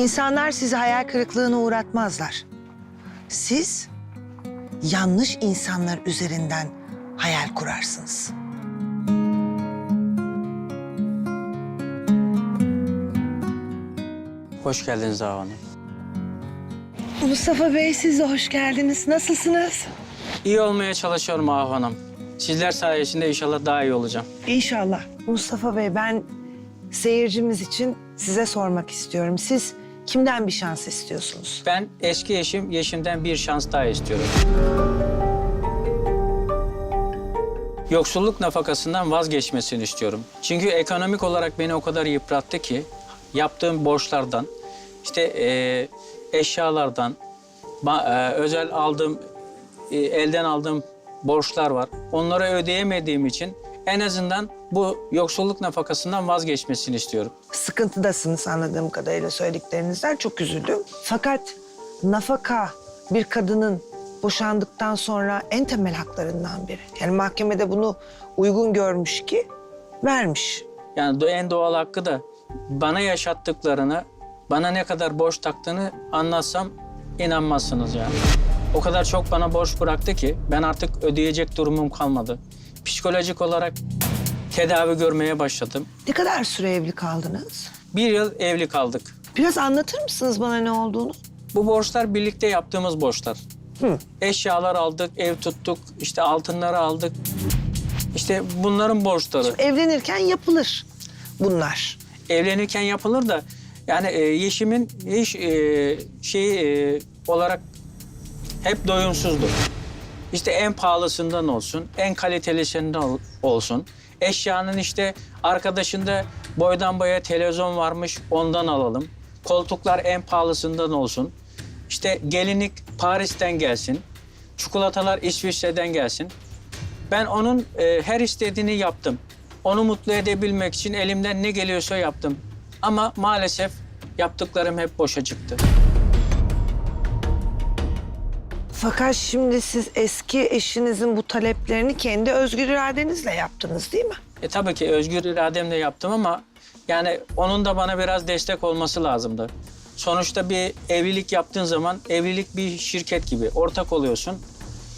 İnsanlar sizi hayal kırıklığına uğratmazlar. Siz yanlış insanlar üzerinden hayal kurarsınız. Hoş geldiniz Ağa Hanım. Mustafa Bey siz de hoş geldiniz. Nasılsınız? İyi olmaya çalışıyorum Ağa Hanım. Sizler sayesinde inşallah daha iyi olacağım. İnşallah. Mustafa Bey ben seyircimiz için size sormak istiyorum. Siz kimden bir şans istiyorsunuz? Ben eski eşim Yeşim'den bir şans daha istiyorum. Yoksulluk nafakasından vazgeçmesini istiyorum. Çünkü ekonomik olarak beni o kadar yıprattı ki yaptığım borçlardan, işte eee, eşyalardan, eee, özel aldığım, eee, elden aldığım borçlar var. Onları ödeyemediğim için en azından bu yoksulluk nafakasından vazgeçmesini istiyorum. Sıkıntıdasınız anladığım kadarıyla söylediklerinizden çok üzüldüm. Fakat nafaka bir kadının boşandıktan sonra en temel haklarından biri. Yani mahkemede bunu uygun görmüş ki vermiş. Yani en doğal hakkı da bana yaşattıklarını, bana ne kadar borç taktığını anlatsam inanmazsınız yani. O kadar çok bana borç bıraktı ki ben artık ödeyecek durumum kalmadı. Psikolojik olarak tedavi görmeye başladım. Ne kadar süre evli kaldınız? Bir yıl evli kaldık. Biraz anlatır mısınız bana ne olduğunu? Bu borçlar birlikte yaptığımız borçlar. Hı. Eşyalar aldık, ev tuttuk, işte altınları aldık. İşte bunların borçları. Evlenirken yapılır bunlar. evlenirken yapılır da yani e, Yeşim'in hiç e, şey e, olarak hep doyumsuzdur. İşte en pahalısından olsun, en kalitelisinden ol- olsun. Eşyanın işte arkadaşında boydan boya televizyon varmış ondan alalım. Koltuklar en pahalısından olsun. İşte gelinlik Paris'ten gelsin. Çikolatalar İsviçre'den gelsin. Ben onun e, her istediğini yaptım. Onu mutlu edebilmek için elimden ne geliyorsa yaptım. Ama maalesef yaptıklarım hep boşa çıktı. Fakat şimdi siz eski eşinizin bu taleplerini kendi özgür iradenizle yaptınız değil mi? E tabii ki özgür irademle yaptım ama yani onun da bana biraz destek olması lazımdı. Sonuçta bir evlilik yaptığın zaman evlilik bir şirket gibi. Ortak oluyorsun.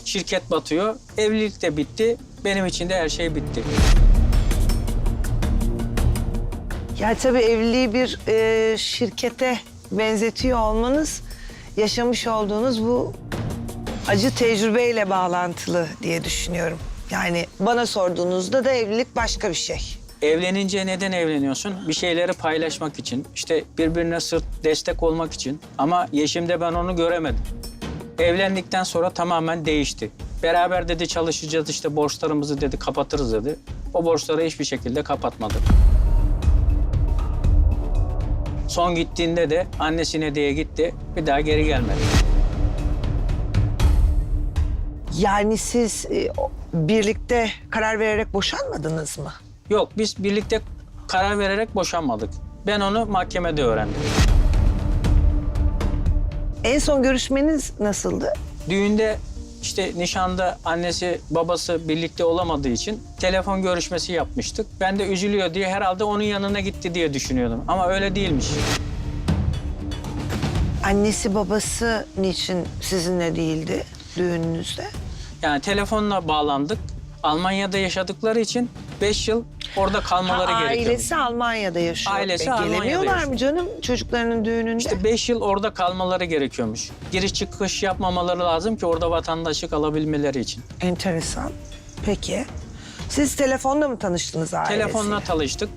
Şirket batıyor. Evlilik de bitti. Benim için de her şey bitti. Ya tabii evliliği bir e, şirkete benzetiyor olmanız yaşamış olduğunuz bu acı tecrübeyle bağlantılı diye düşünüyorum. Yani bana sorduğunuzda da evlilik başka bir şey. Evlenince neden evleniyorsun? Bir şeyleri paylaşmak için, işte birbirine sırt destek olmak için. Ama Yeşim'de ben onu göremedim. Evlendikten sonra tamamen değişti. Beraber dedi çalışacağız işte borçlarımızı dedi kapatırız dedi. O borçları hiçbir şekilde kapatmadı. Son gittiğinde de annesine diye gitti. Bir daha geri gelmedi. Yani siz e, birlikte karar vererek boşanmadınız mı? Yok biz birlikte karar vererek boşanmadık. Ben onu mahkemede öğrendim. En son görüşmeniz nasıldı? Düğünde işte nişanda annesi babası birlikte olamadığı için telefon görüşmesi yapmıştık. Ben de üzülüyor diye herhalde onun yanına gitti diye düşünüyordum. Ama öyle değilmiş. Annesi babası niçin sizinle değildi düğününüzde? Yani telefonla bağlandık. Almanya'da yaşadıkları için 5 yıl orada kalmaları Ha, gerekiyor. ailesi Almanya'da yaşıyor. Ailesi E, Almanya'da Gelemiyorlar yaşıyor. mı canım çocuklarının düğününde? İşte 5 yıl orada kalmaları gerekiyormuş. Giriş çıkış yapmamaları lazım ki orada vatandaşlık alabilmeleri için. Enteresan. Peki. Siz telefonda mı tanıştınız ailesiyle? Telefonla tanıştık.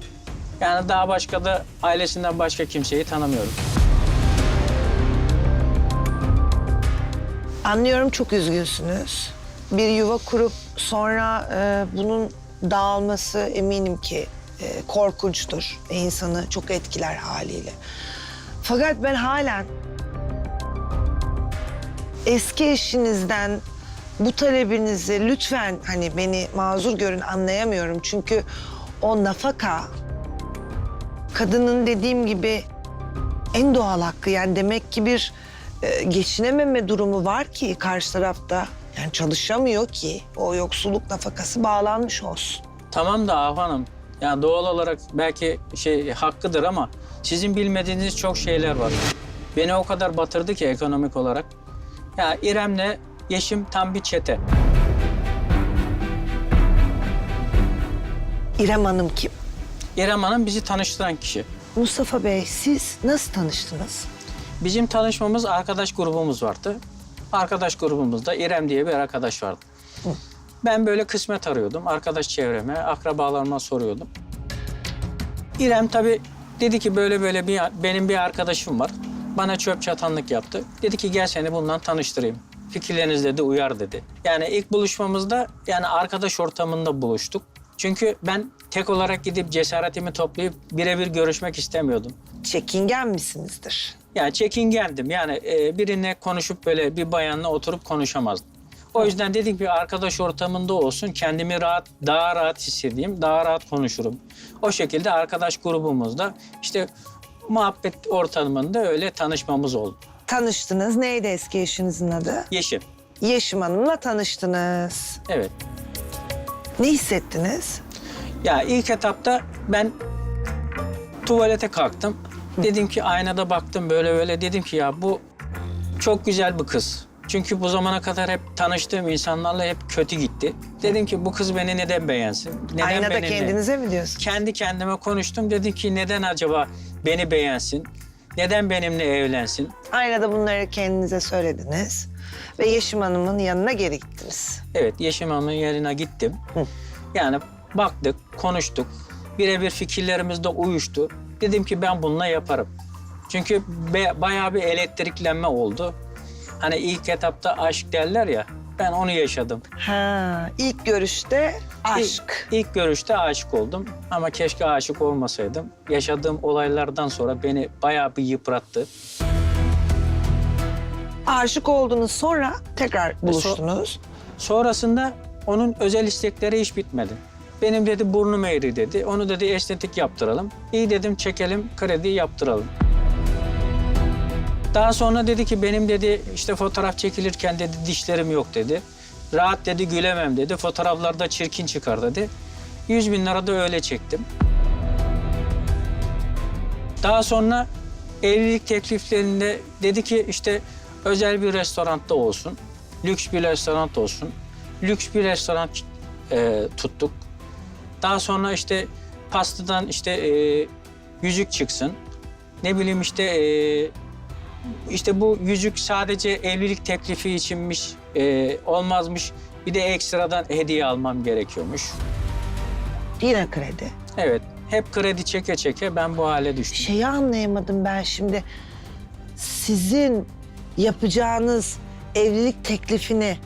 Yani daha başka da ailesinden başka kimseyi tanımıyorum. Anlıyorum çok üzgünsünüz. Bir yuva kurup sonra e, bunun dağılması eminim ki e, korkunçtur. ve insanı çok etkiler haliyle. Fakat ben halen eski eşinizden bu talebinizi lütfen hani beni mazur görün anlayamıyorum. Çünkü o nafaka kadının dediğim gibi en doğal hakkı. Yani demek ki bir e, geçinememe durumu var ki karşı tarafta. Yani çalışamıyor ki o yoksulluk nafakası bağlanmış olsun. Tamam da Ahu Hanım, Yani doğal olarak belki şey hakkıdır ama sizin bilmediğiniz çok şeyler var. Beni o kadar batırdı ki ekonomik olarak. Ya İrem'le Yeşim tam bir çete. İrem Hanım kim? İrem Hanım bizi tanıştıran kişi. Mustafa Bey siz nasıl tanıştınız? Bizim tanışmamız arkadaş grubumuz vardı. Arkadaş grubumuzda İrem diye bir arkadaş vardı. Ben böyle kısmet arıyordum. Arkadaş çevreme, akrabalarıma soruyordum. İrem tabii dedi ki böyle böyle bir benim bir arkadaşım var. Bana çöp çatanlık yaptı. Dedi ki gel seni bundan tanıştırayım. Fikirleriniz dedi uyar dedi. Yani ilk buluşmamızda yani arkadaş ortamında buluştuk. Çünkü ben tek olarak gidip cesaretimi toplayıp birebir görüşmek istemiyordum. Çekingen misinizdir? Yani çekingendim. Yani e, birine konuşup böyle bir bayanla oturup konuşamazdım. O yüzden dedik bir arkadaş ortamında olsun. Kendimi rahat, daha rahat hissedeyim, daha rahat konuşurum. O şekilde arkadaş grubumuzda işte muhabbet ortamında öyle tanışmamız oldu. Tanıştınız. Neydi eski eşinizin adı? Yeşim. Yeşim Hanım'la tanıştınız. Evet. Ne hissettiniz? Ya ilk etapta ben tuvalete kalktım. Dedim ki aynada baktım böyle böyle dedim ki ya bu çok güzel bir kız. Çünkü bu zamana kadar hep tanıştığım insanlarla hep kötü gitti. Dedim ki bu kız beni neden beğensin? Neden Aynada benimle- kendinize mi diyorsunuz? Kendi kendime konuştum. Dedim ki neden acaba beni beğensin? Neden benimle evlensin? Aynada bunları kendinize söylediniz. Ve Yeşim Hanım'ın yanına geri gittiniz. Evet Yeşim Hanım'ın yerine gittim. Yani baktık, konuştuk. Birebir fikirlerimiz de uyuştu. Dedim ki ben bununla yaparım. Çünkü be- bayağı bir elektriklenme oldu. Hani ilk etapta aşk derler ya. Ben onu yaşadım. Ha, ilk görüşte aşk. İlk, ilk görüşte aşık oldum. Ama keşke aşık olmasaydım. Yaşadığım olaylardan sonra beni bayağı bir yıprattı. Aşık oldunuz sonra tekrar buluştunuz. Sonrasında onun özel istekleri hiç bitmedi. Benim dedi burnum eğri dedi. Onu dedi estetik yaptıralım. İyi dedim çekelim kredi yaptıralım. Daha sonra dedi ki benim dedi işte fotoğraf çekilirken dedi dişlerim yok dedi. Rahat dedi gülemem dedi. Fotoğraflarda çirkin çıkar dedi. 100 bin lira da öyle çektim. Daha sonra evlilik tekliflerinde dedi ki işte özel bir restoranda olsun, lüks bir restoran olsun. Lüks bir restoran e, tuttuk. Daha sonra işte pastadan işte e, yüzük çıksın. Ne bileyim işte e, işte bu yüzük sadece evlilik teklifi içinmiş, e, olmazmış. Bir de ekstradan hediye almam gerekiyormuş. Yine kredi. Evet, hep kredi çeke çeke ben bu hale düştüm. Şeyi anlayamadım ben şimdi. Sizin yapacağınız evlilik teklifini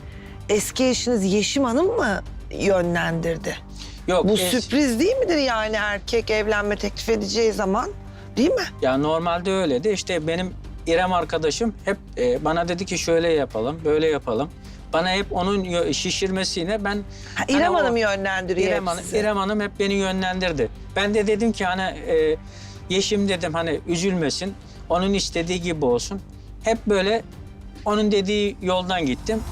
eski eşiniz Yeşim Hanım mı yönlendirdi? Yok, Bu es- sürpriz değil midir yani erkek evlenme teklif edeceği zaman? Değil mi? Ya normalde öyleydi. İşte benim İrem arkadaşım hep e, bana dedi ki şöyle yapalım, böyle yapalım. Bana hep onun yö- şişirmesiyle ben... Ha, hani İrem o- Hanım yönlendiriyor İrem Hanım. İrem Hanım hep beni yönlendirdi. Ben de dedim ki hani e, Yeşim dedim hani üzülmesin, onun istediği gibi olsun. Hep böyle onun dediği yoldan gittim.